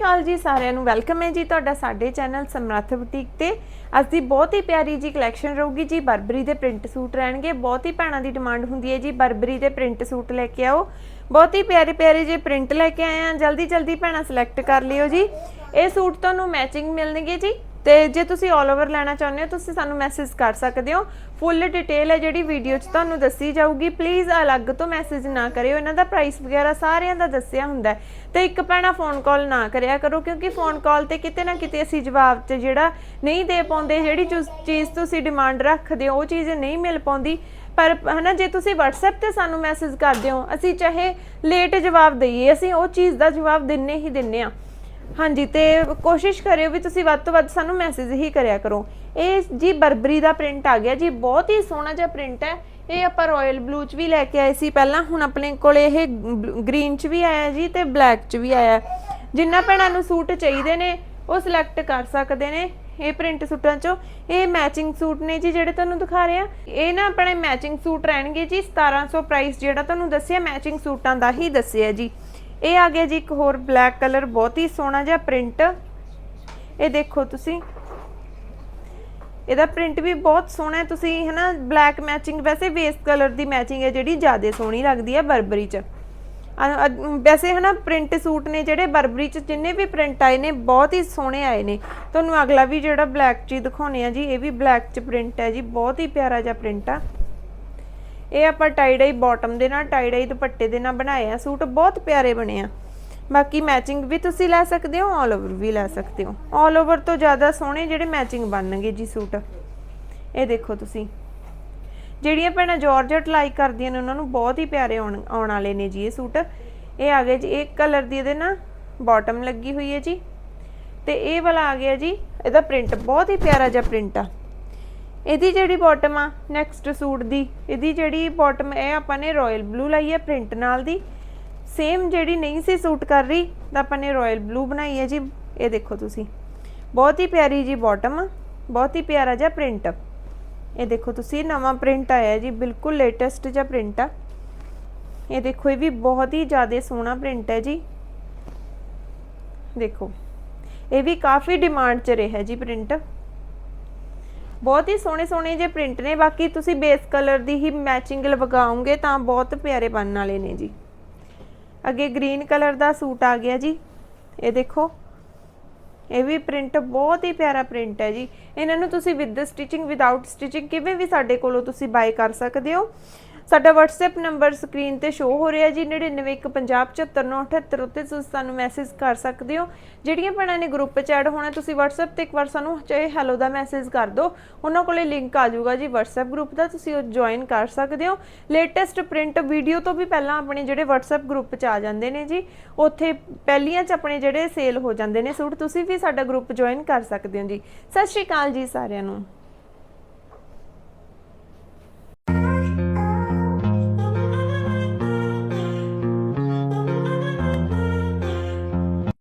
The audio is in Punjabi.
ਅਕਾਲ ਜੀ ਸਾਰਿਆਂ ਨੂੰ। ਵੈਲਕਮ ਹੈ ਜੀ ਤੁਹਾਡਾ ਸਾਡੇ ਚੈਨਲ ਸਮਰੱਥ ਬੁਟੀਕ ਤੇ। ਅੱਜ ਦੀ ਬਹੁਤ ਹੀ ਪਿਆਰੀ ਜੀ ਕਲੈਕਸ਼ਨ ਰਹੂਗੀ ਜੀ। ਬਰਬਰੀ ਦੇ ਪ੍ਰਿੰਟ ਸੂਟ ਰਹਿਣਗੇ। ਬਹੁਤ ਹੀ ਭੈਣਾਂ ਦੀ ਡਿਮਾਂਡ ਹੁੰਦੀ ਹੈ ਜੀ। ਬਰਬਰੀ ਦੇ ਪ੍ਰਿੰਟ ਸੂਟ ਲੈ ਕੇ ਆਓ। ਬਹੁਤ ਹੀ ਪਿਆਰੇ ਪਿਆਰੇ ਜੇ ਪ੍ਰਿੰਟ ਲੈ ਕੇ ਆਏ ਆ ਜਲਦੀ ਜਲਦੀ ਭੈਣਾਂ ਸਿਲੈਕਟ ਕਰ ਲਿਓ ਜੀ। ਇਹ ਸੂਟ ਤੁਹਾਨੂੰ ਮੈਚਿੰਗ ਮਿਲਣਗੇ ਜੀ। ਤੇ ਜੇ ਤੁਸੀਂ 올 ਓਵਰ ਲੈਣਾ ਚਾਹੁੰਦੇ ਹੋ, ਤੁਸੀਂ ਸਾਨੂੰ ਮੈਸੇਜ ਕਰ ਸਕਦੇ ਹੋ। ਫੁੱਲ ਡਿਟੇਲ ਹੈ ਜਿਹੜੀ ਵੀਡੀਓ 'ਚ ਤੁਹਾਨੂੰ ਦੱਸੀ ਜਾਊਗੀ। ਪਲੀਜ਼ ਅਲੱਗ ਤੋਂ ਮੈਸੇਜ ਨਾ ਕਰਿਓ। ਇਹਨਾਂ ਦਾ ਪ੍ਰਾਈਸ ਵਗੈਰਾ ਸਾਰਿਆਂ ਦਾ ਦੱਸਿਆ ਹੁੰਦਾ ਤੇ ਇੱਕ ਪੈਣਾ ਫੋਨ ਕਾਲ ਨਾ ਕਰਿਆ ਕਰੋ, ਕਿਉਂਕਿ ਫੋਨ ਕਾਲ ਤੇ ਕਿਤੇ ਨਾ ਕਿਤੇ ਅਸੀਂ ਜਵਾਬ 'ਚ ਜਿਹੜਾ ਨਹੀਂ ਦੇ ਪਾਉਂਦੇ, ਜਿਹੜੀ ਚੀਜ਼ ਤੁਸੀਂ ਡਿਮਾਂਡ ਰੱਖਦੇ ਹੋ, ਉਹ ਚੀਜ਼ ਨਹੀਂ ਮਿਲ ਪਾਉਂਦੀ। ਪਰ ਹਨਾ, ਜੇ ਤੁਸੀਂ WhatsApp ਤੇ ਸਾਨੂੰ ਮੈਸੇਜ ਕਰਦੇ ਹੋ, ਅਸੀਂ ਚਾਹੇ ਲੇਟ ਜਵਾਬ ਦਈਏ, ਅਸੀਂ ਉਹ ਚੀਜ਼ ਦਾ ਜਵਾਬ ਦਿੰਨੇ ਹੀ ਦਿੰਨੇ ਆ ਹਾਂਜੀ, ਤੇ ਕੋਸ਼ਿਸ਼ ਕਰਿਓ ਵੀ ਤੁਸੀਂ ਵੱਧ ਤੋਂ ਵੱਧ ਸਾਨੂੰ ਮੈਸੇਜ ਹੀ ਕਰਿਆ ਕਰੋ। ਇਹ ਜੀ ਬਰਬਰੀ ਦਾ ਪ੍ਰਿੰਟ ਆ ਗਿਆ ਜੀ, ਬਹੁਤ ਹੀ ਸੋਹਣਾ ਜਿਹਾ ਪ੍ਰਿੰਟ ਹੈ। ਇਹ ਆਪਾਂ ਰਾਇਲ ਬਲੂ ਚ ਵੀ ਲੈ ਕੇ ਆਏ ਸੀ ਪਹਿਲਾਂ, ਹੁਣ ਆਪਣੇ ਕੋਲ ਇਹ ਗ੍ਰੀਨ ਚ ਵੀ ਆਇਆ ਜੀ ਤੇ ਬਲੈਕ ਚ ਵੀ ਆਇਆ। ਜਿੰਨਾ ਭੈਣਾਂ ਨੂੰ ਸੂਟ ਚਾਹੀਦੇ ਨੇ, ਉਹ ਸਿਲੈਕਟ ਕਰ ਸਕਦੇ ਨੇ ਇਹ ਪ੍ਰਿੰਟ ਸੂਟਾਂ ਚੋਂ। ਇਹ ਮੈਚਿੰਗ ਸੂਟ ਨੇ ਜੀ ਜਿਹੜੇ ਤੁਹਾਨੂੰ ਦਿਖਾ ਰਹੇ ਆ। ਇਹ ਨਾ ਆਪਣੇ ਮੈਚਿੰਗ ਸੂਟ ਰਹਿਣਗੇ ਜੀ 1700 ਪ੍ਰਾਈਸ ਜਿਹੜਾ ਤੁਹਾਨੂੰ ਦੱਸਿਆ ਮੈਚਿੰਗ ਸੂਟਾਂ ਦਾ ਹੀ ਦੱਸਿਆ ਜੀ। ਇਹ ਆ ਗਿਆ ਜੀ ਇੱਕ ਹੋਰ ਬਲੈਕ ਕਲਰ ਬਹੁਤ ਹੀ ਸੋਹਣਾ ਜਿਹਾ ਪ੍ਰਿੰਟ ਇਹ ਦੇਖੋ ਤੁਸੀਂ। ਇਹਦਾ ਪ੍ਰਿੰਟ ਵੀ ਬਹੁਤ ਸੋਹਣਾ ਹੈ। ਤੁਸੀਂ ਹਨਾ ਬਲੈਕ ਮੈਚਿੰਗ ਵੈਸੇ ਬੇਸ ਕਲਰ ਦੀ ਮੈਚਿੰਗ ਹੈ ਜਿਹੜੀ ਜ਼ਿਆਦਾ ਸੋਹਣੀ ਲੱਗਦੀ ਹੈ ਬਰਬਰੀ 'ਚ। ਵੈਸੇ ਹਨਾ ਪ੍ਰਿੰਟ ਸੂਟ ਨੇ ਜਿਹੜੇ ਬਰਬਰੀ 'ਚ ਜਿੰਨੇ ਵੀ ਪ੍ਰਿੰਟ ਆਏ ਨੇ, ਬਹੁਤ ਹੀ ਸੋਹਣੇ ਆਏ ਨੇ। ਤੁਹਾਨੂੰ ਅਗਲਾ ਵੀ ਜਿਹੜਾ ਬਲੈਕ 'ਚ ਹੀ ਦਿਖਾਉਣੇ ਆ ਜੀ, ਇਹ ਵੀ ਬਲੈਕ 'ਚ ਪ੍ਰਿੰਟ ਹੈ ਜੀ, ਬਹੁਤ ਹੀ ਪਿਆਰਾ ਜਿਹਾ ਪ੍ਰਿੰਟ ਆ। ਇਹ ਆਪਾਂ ਟਾਈ ਡਾਈ ਬਾਟਮ ਦੇ ਨਾਲ ਟਾਈ ਡਾਈ ਦੁਪੱਟੇ ਦੇ ਨਾਲ ਬਣਾਏ ਆ। ਸੂਟ ਬਹੁਤ ਪਿਆਰੇ ਬਣੇ ਆ। ਬਾਕੀ ਮੈਚਿੰਗ ਵੀ ਤੁਸੀਂ ਲੈ ਸਕਦੇ ਹੋ ਆਲ ਓਵਰ ਵੀ ਲੈ ਸਕਦੇ ਹੋ। ਆਲ ਓਵਰ ਤੋਂ ਜ਼ਿਆਦਾ ਸੋਹਣੇ ਜਿਹੜੇ ਮੈਚਿੰਗ ਬਣਨਗੇ ਜੀ ਸੂਟ। ਇਹ ਦੇਖੋ ਤੁਸੀਂ। ਜਿਹੜੀਆਂ ਭੈਣਾਂ ਜਾਰਜਟ ਲਾਈਕ ਕਰਦੀਆਂ ਨੇ, ਉਹਨਾਂ ਨੂੰ ਬਹੁਤ ਹੀ ਪਿਆਰੇ ਆਉਣ ਆਉਣ ਵਾਲੇ ਨੇ ਜੀ ਇਹ ਸੂਟ। ਇਹ ਆ ਗਏ ਜੀ ਇੱਕ ਕਲਰ ਦੀ ਇਹਦੇ ਨਾਲ ਬਾਟਮ ਲੱਗੀ ਹੋਈ ਹੈ ਜੀ। ਤੇ ਇਹ ਵਾਲਾ ਆ ਗਿਆ ਜੀ, ਇਹਦਾ ਪ੍ਰਿੰਟ ਬਹੁਤ ਹੀ ਪਿਆਰਾ ਜਿਹਾ ਪ੍ਰਿੰਟ ਆ। ਇਹਦੀ ਜਿਹੜੀ ਬਾਟਮ ਆ ਨੈਕਸਟ ਸੂਟ ਦੀ, ਇਹਦੀ ਜਿਹੜੀ ਬਾਟਮ ਇਹ ਆਪਾਂ ਨੇ ਰਾਇਲ ਬਲੂ ਲਈ ਹੈ ਪ੍ਰਿੰਟ ਨਾਲ ਦੀ। ਸੇਮ ਜਿਹੜੀ ਨਹੀਂ ਸੀ ਸੂਟ ਕਰ ਰਹੀ, ਤਾਂ ਆਪਾਂ ਨੇ ਰਾਇਲ ਬਲੂ ਬਣਾਈ ਹੈ ਜੀ। ਇਹ ਦੇਖੋ ਤੁਸੀਂ। ਬਹੁਤ ਹੀ ਪਿਆਰੀ ਜੀ ਬਾਟਮ ਆ, ਬਹੁਤ ਹੀ ਪਿਆਰਾ ਜਿਹਾ ਪ੍ਰਿੰਟ ਇਹ ਦੇਖੋ ਤੁਸੀਂ, ਨਵਾਂ ਪ੍ਰਿੰਟ ਆਇਆ ਜੀ, ਬਿਲਕੁਲ ਲੇਟੈਸਟ ਜਿਹਾ ਪ੍ਰਿੰਟ ਆ। ਇਹ ਦੇਖੋ, ਇਹ ਵੀ ਬਹੁਤ ਹੀ ਜ਼ਿਆਦਾ ਸੋਹਣਾ ਪ੍ਰਿੰਟ ਹੈ ਜੀ। ਦੇਖੋ, ਇਹ ਵੀ ਕਾਫੀ ਡਿਮਾਂਡ 'ਚ ਰਿਹਾ ਜੀ ਪ੍ਰਿੰਟ ਬਹੁਤ ਹੀ ਸੋਹਣੇ ਸੋਹਣੇ ਜਿਹੇ ਪ੍ਰਿੰਟ ਨੇ, ਬਾਕੀ ਤੁਸੀਂ ਬੇਸ ਕਲਰ ਦੀ ਹੀ ਮੈਚਿੰਗ ਲਗਾਓਗੇ ਤਾਂ ਬਹੁਤ ਪਿਆਰੇ ਬਣਨ ਵਾਲੇ ਨੇ ਜੀ। ਅੱਗੇ ਗ੍ਰੀਨ ਕਲਰ ਦਾ ਸੂਟ ਆ ਗਿਆ ਜੀ। ਇਹ ਦੇਖੋ, ਇਹ ਵੀ ਪ੍ਰਿੰਟ ਬਹੁਤ ਹੀ ਪਿਆਰਾ ਪ੍ਰਿੰਟ ਹੈ ਜੀ। ਇਹਨਾਂ ਨੂੰ ਤੁਸੀਂ ਵਿਦ ਸਟਿਚਿੰਗ ਵਿਦਆਊਟ ਸਟਿਚਿੰਗ ਕਿਵੇਂ ਵੀ ਸਾਡੇ ਕੋਲੋਂ ਤੁਸੀਂ ਬਾਏ ਕਰ ਸਕਦੇ ਹੋ। ਸਾਡਾ WhatsApp ਨੰਬਰ ਸਕਰੀਨ ਤੇ ਸ਼ੋ ਹੋ ਰਿਹਾ ਜੀ 9915075978 ਉੱਤੇ ਤੁਸੀਂ ਸਾਨੂੰ ਮੈਸੇਜ ਕਰ ਸਕਦੇ ਹੋ। ਜਿਹੜੀਆਂ ਭੈਣਾਂ ਨੇ ਗਰੁੱਪ 'ਚ ਐਡ ਹੋਣਾ, ਤੁਸੀਂ WhatsApp ਤੇ ਇੱਕ ਵਾਰ ਸਾਨੂੰ ਚਾਹੇ ਹੈਲੋ ਦਾ ਮੈਸੇਜ ਕਰ ਦਿਓ। ਉਹਨਾਂ ਕੋਲੇ ਲਿੰਕ ਆ ਜਾਊਗਾ ਜੀ WhatsApp ਗਰੁੱਪ ਦਾ, ਤੁਸੀਂ ਉਹ ਜੁਆਇਨ ਕਰ ਸਕਦੇ ਹੋ। ਲੇਟੈਸਟ ਪ੍ਰਿੰਟ ਵੀਡੀਓ ਤੋਂ ਵੀ ਪਹਿਲਾਂ ਆਪਣੇ ਜਿਹੜੇ WhatsApp ਗਰੁੱਪ 'ਚ ਆ ਜਾਂਦੇ ਨੇ ਜੀ, ਉੱਥੇ ਪਹਿਲੀਆਂ 'ਚ ਆਪਣੇ ਜਿਹੜੇ ਸੇਲ ਹੋ ਜਾਂਦੇ ਨੇ ਸੂਟ, ਤੁਸੀਂ ਵੀ ਸਾਡਾ ਗਰੁੱਪ ਜੁਆਇਨ ਕਰ ਸਕਦੇ ਹੋ ਜੀ। ਸਤਿ ਸ਼੍ਰੀ ਅਕਾਲ ਜੀ ਸਾਰਿਆਂ ਨੂੰ।